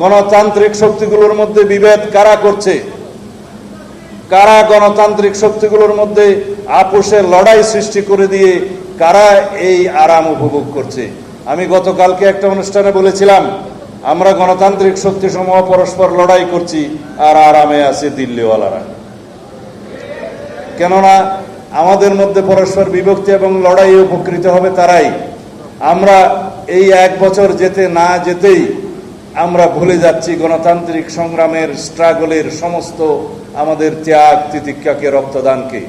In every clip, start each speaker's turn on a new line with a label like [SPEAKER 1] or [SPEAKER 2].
[SPEAKER 1] গণতান্ত্রিক শক্তিগুলোর মধ্যে বিভেদ কারা করছে? কারা গণতান্ত্রিক শক্তিগুলোর মধ্যে আপোষের লড়াই সৃষ্টি করে দিয়ে কারা এই আরাম উপভোগ করছে? আমি গতকালকে একটা অনুষ্ঠানে বলেছিলাম, আমরা গণতান্ত্রিক শক্তিসমূহ পরস্পর লড়াই করছি আর আরামে আছে দিল্লিওয়ালারা। কেননা আমাদের মধ্যে পরস্পর বিভক্তি এবং লড়াই উপকৃত হবে তারাই। আমরা এই এক বছর যেতে না যেতেই আমরা ভুলে যাচ্ছি গণতান্ত্রিক সংগ্রামের স্ট্রাগলের সমস্ত আমাদের ত্যাগ তিতিক্ষাকে, রক্তদানকে।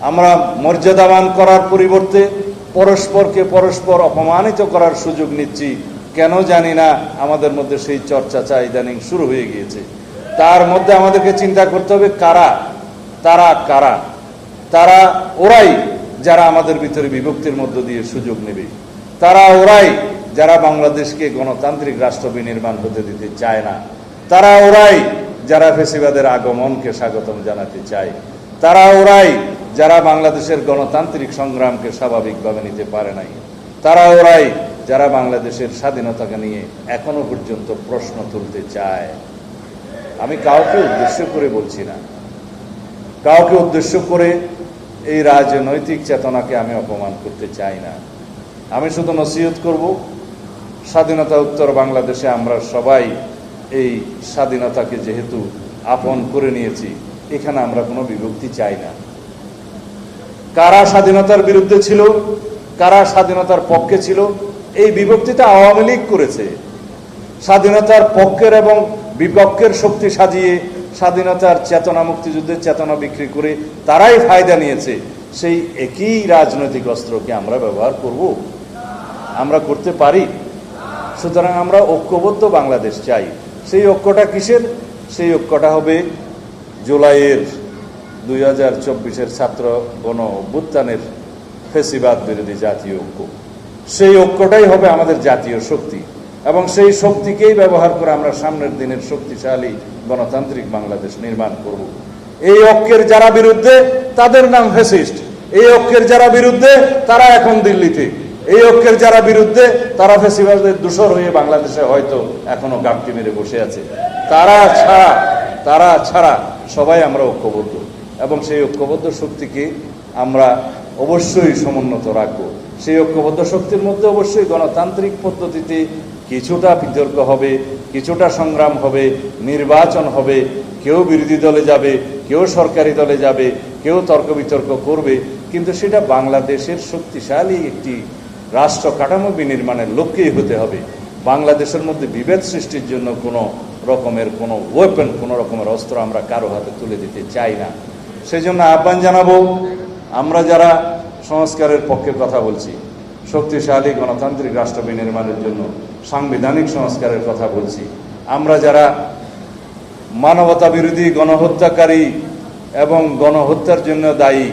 [SPEAKER 1] আমরা মর্যাদাবান করার পরিবর্তে পরস্পরকে পরস্পর অপমানিত করার সুযোগ নিচ্ছি। কেন জানি না, আমাদের মধ্যে সেই চর্চা ইদানিং শুরু হয়ে গিয়েছে। তার মধ্যে আমাদেরকে চিন্তা করতে হবে, কারা? তারা কারা? তারা ওরাই যারা আমাদের ভিতরে বিভক্তির মধ্য দিয়ে সুযোগ নেবে। তারা ওরাই যারা বাংলাদেশকে গণতান্ত্রিক রাষ্ট্র বিনির্মাণ হতে দিতে চায় না, তারা ওরাই যারা ফেসিবাদের আগমনকে স্বাগতম জানাতে চায়, তারা ওরাই যারা বাংলাদেশের গণতান্ত্রিক সংগ্রামকে স্বাভাবিকভাবে নিতে পারে নাই, তারা ওরাই যারা বাংলাদেশের স্বাধীনতাকে নিয়ে এখনও পর্যন্ত প্রশ্ন তুলতে চায়। আমি কাউকে উদ্দেশ্য করে বলছি না। কাউকে উদ্দেশ্য করে এই রাজনৈতিক চেতনাকে আমি অপমান করতে চাই না। আমি শুধু নসিহত করব স্বাধীনতা উত্তর বাংলাদেশে আমরা সবাই এই স্বাধীনতাকে যেহেতু আপন করে নিয়েছি, এখানে আমরা কোনো বিভক্তি চাই না। কারা স্বাধীনতার বিরুদ্ধে ছিল, কারা স্বাধীনতার পক্ষে ছিল, এই বিভক্তিটা আওয়ামী লীগ করেছে। স্বাধীনতার পক্ষের এবং বিপক্ষের শক্তি সাজিয়ে স্বাধীনতার চেতনা মুক্তিযুদ্ধের চেতনা বিক্রি করে তারাই ফায়দা নিয়েছে, সেই একই রাজনৈতিক অস্ত্রকে আমরা ব্যবহার করব। আমরা করতে পারি। সুতরাং আমরা ঐক্যবদ্ধ বাংলাদেশ চাই। সেই ঐক্যটা কিসের? সেই ঐক্যটা হবে জুলাইয়ের দুই হাজার চব্বিশের ছাত্র গণ অভ্যুত্থানের ফেসিবাদ বিরোধী জাতীয় ঐক্য। সেই ঐক্যটাই হবে আমাদের জাতীয় শক্তি এবং সেই শক্তিকেই ব্যবহার করে আমরা সামনের দিনের শক্তিশালী গণতান্ত্রিক বাংলাদেশ নির্মাণ করব। এই ঐক্যের যারা বিরুদ্ধে, তাদের নাম ফেসিস্ট এই ঐক্যের যারা বিরুদ্ধে, তারা এখন দিল্লিতে। এই ঐক্যের যারা বিরুদ্ধে, তারা ফেসিবাদের দূষর হয়ে বাংলাদেশে হয়তো এখনও গাপটি মেরে বসে আছে। তারা ছাড়া তারা ছাড়া সবাই আমরা ঐক্যবদ্ধ। এবং সেই ঐক্যবদ্ধ শক্তিকে আমরা অবশ্যই সমুন্নত রাখব। সেই ঐক্যবদ্ধ শক্তির মধ্যে অবশ্যই গণতান্ত্রিক পদ্ধতিতে কিছুটা বিতর্ক হবে, কিছুটা সংগ্রাম হবে, নির্বাচন হবে। কেউ বিরোধী দলে যাবে, কেউ সরকারি দলে যাবে, কেউ তর্ক বিতর্ক করবে। কিন্তু সেটা বাংলাদেশের শক্তিশালী একটি রাষ্ট্র কাঠামো বিনির্মাণের লক্ষ্যেই হতে হবে। বাংলাদেশের মধ্যে বিভেদ সৃষ্টির জন্য কোনো রকমের কোনো ওয়েপেন কোনো রকমের অস্ত্র আমরা কারও হাতে তুলে দিতে চাই না। সেই জন্য আহ্বান জানাব, আমরা যারা সংস্কারের পক্ষে কথা বলছি, শক্তিশালী গণতান্ত্রিক রাষ্ট্র বিনির্মাণের জন্য সাংবিধানিক সংস্কারের কথা বলছি, আমরা যারা মানবতা বিরোধী গণহত্যাকারী এবং গণহত্যার জন্য দায়ী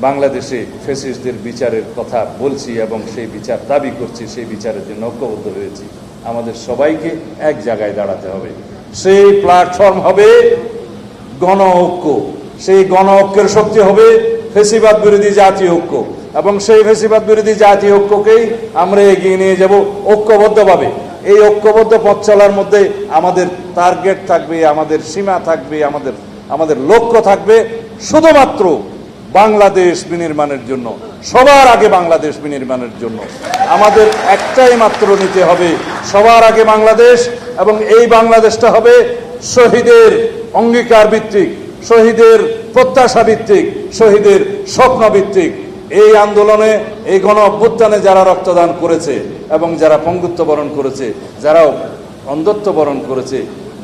[SPEAKER 1] বাংলাদেশে ফেসিস্টদের বিচারের কথা বলছি এবং সেই বিচার দাবি করছি, সেই বিচারের জন্য ঐক্যবদ্ধ হয়েছি। আমাদের সবাইকে এক জায়গায় দাঁড়াতে হবে। সেই প্ল্যাটফর্ম হবে গণ ঐক্য। সেই গণ ঐক্যের শক্তি হবে ফেসিবাদ বিরোধী জাতীয় ঐক্য। এবং সেই ফেসিবাদ বিরোধী জাতীয় ঐক্যকেই আমরা এগিয়ে নিয়ে যাব ঐক্যবদ্ধভাবে। এই ঐক্যবদ্ধ পথ চলার মধ্যে আমাদের টার্গেট থাকবে, আমাদের সীমা থাকবে, আমাদের আমাদের লক্ষ্য থাকবে। শুধুমাত্র বাংলাদেশ বিনির্মাণের জন্য, সবার আগে বাংলাদেশ বিনির্মাণের জন্য। আমাদের একটাই মাত্র নিতে হবে সবার আগে বাংলাদেশ এবং এই বাংলাদেশটা হবে শহীদের অঙ্গীকার ভিত্তিক, শহীদের প্রত্যাশা ভিত্তিক, শহীদের স্বপ্ন ভিত্তিক। এই আন্দোলনে, এই গণ অভ্যুত্থানে যারা রক্তদান করেছে এবং যারা পঙ্গুত্ব বরণ করেছে যারা অন্ধত্ব বরণ করেছে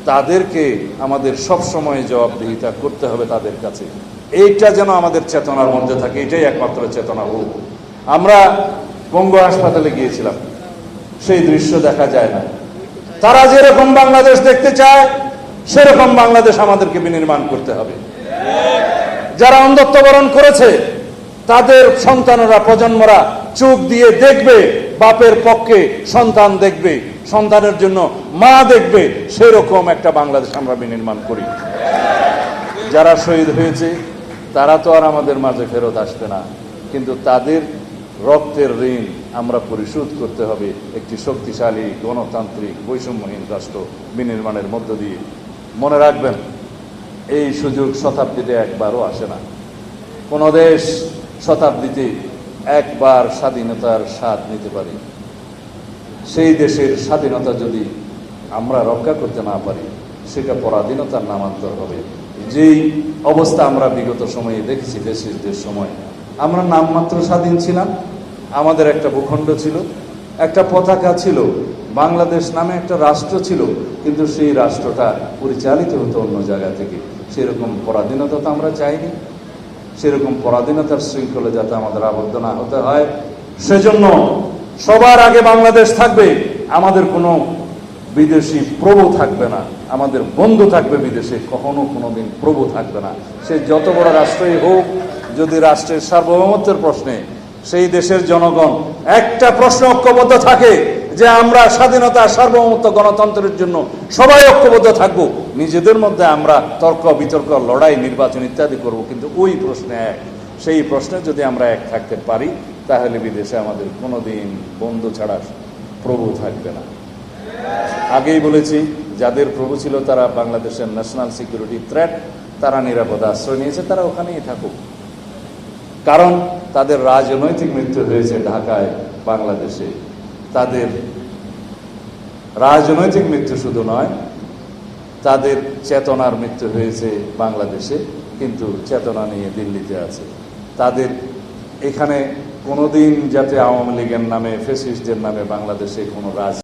[SPEAKER 1] তাদেরকে আমাদের সব সময় জবাবদিহিতা করতে হবে তাদের কাছে। এইটা যেন আমাদের চেতনার মধ্যে থাকে, এটাই একমাত্র চেতনা হোক। আমরা বঙ্গ হাসপাতালে গিয়েছিলাম, সেই দৃশ্য দেখা যায় না। তারা যেরকম বাংলাদেশ দেখতে চায়, সেরকম বাংলাদেশ আমাদেরকে বিনির্মাণ করতে হবে। যারা অন্ধত্ব বরণ করেছে, তাদের সন্তানরা, প্রজন্মরা চোখ দিয়ে দেখবে, বাপের পক্ষে সন্তান দেখবে, সন্তানের জন্য মা দেখবে, সেরকম একটা বাংলাদেশ আমরা বিনির্মাণ করি। যারা শহীদ হয়েছে, তারা তো আর আমাদের মাঝে ফেরত আসবে না। কিন্তু তাদের রক্তের ঋণ আমরা পরিশোধ করতে হবে একটি শক্তিশালী, গণতান্ত্রিক, বৈষম্যহীন রাষ্ট্র বিনির্মাণের মধ্য দিয়ে। মনে রাখবেন, এই সুযোগ শতাব্দীতে একবারও আসে না। কোনো দেশ শতাব্দীতে একবার স্বাধীনতার স্বাদ নিতে পারি। সেই দেশের স্বাধীনতা যদি আমরা রক্ষা করতে না পারি, সেটা পরাধীনতার নামান্তর হবে। যেই অবস্থা আমরা বিগত সময়ে দেখেছি, দেশের সময়, আমরা নামমাত্র স্বাধীন ছিলাম। আমাদের একটা ভূখণ্ড ছিল, একটা পতাকা ছিল, বাংলাদেশ নামে একটা রাষ্ট্র ছিল, কিন্তু সেই রাষ্ট্রটা পরিচালিত হতো অন্য জায়গা থেকে। সেরকম পরাধীনতা তো আমরা চাইনি। সেরকম পরাধীনতার শৃঙ্খলে যাতে আমাদের আবদ্ধ না হতে হয়। সেজন্য সবার আগে বাংলাদেশ থাকবে। আমাদের কোনো বিদেশি প্রভু থাকবে না। আমাদের বন্ধু থাকবে বিদেশে। কখনো কোনোদিন প্রভু থাকবে না। সে যত বড় রাষ্ট্রই হোক, যদি রাষ্ট্রের সার্বভৌমত্বের প্রশ্নে সেই দেশের জনগণ একটা প্রশ্ন ঐক্যবদ্ধ থাকে যে আমরা স্বাধীনতা সার্বভৌমত্ব গণতন্ত্রের জন্য সবাই ঐক্যবদ্ধ থাকব, নিজেদের মধ্যে আমরা তর্ক, বিতর্ক, লড়াই, নির্বাচন ইত্যাদি করব, কিন্তু ওই প্রশ্নে এক। সেই প্রশ্নে যদি আমরা এক থাকতে পারি, তাহলে বিদেশে আমাদের কোনোদিন বন্ধু ছাড়া প্রভু থাকবে না। আগেই বলেছি, যাদের প্রভু ছিল তারা বাংলাদেশের ন্যাশনাল সিকিউরিটি থ্রেট তারা নিরাপদ আশ্রয় নিয়েছে, তারা ওখানেই থাকুক। কারণ তাদের রাজনৈতিক মৃত্যু হয়েছে ঢাকায়, বাংলাদেশে। তাদের রাজনৈতিক মৃত্যু শুধু নয়, তাদের চেতনার মৃত্যু হয়েছে বাংলাদেশে, কিন্তু চেতনা নিয়ে দিল্লিতে আছে। তাদের এখানে কোনোদিন যাতে আওয়ামী লীগের নামে ফেসিস্টদের নামে বাংলাদেশে কোনো রাজ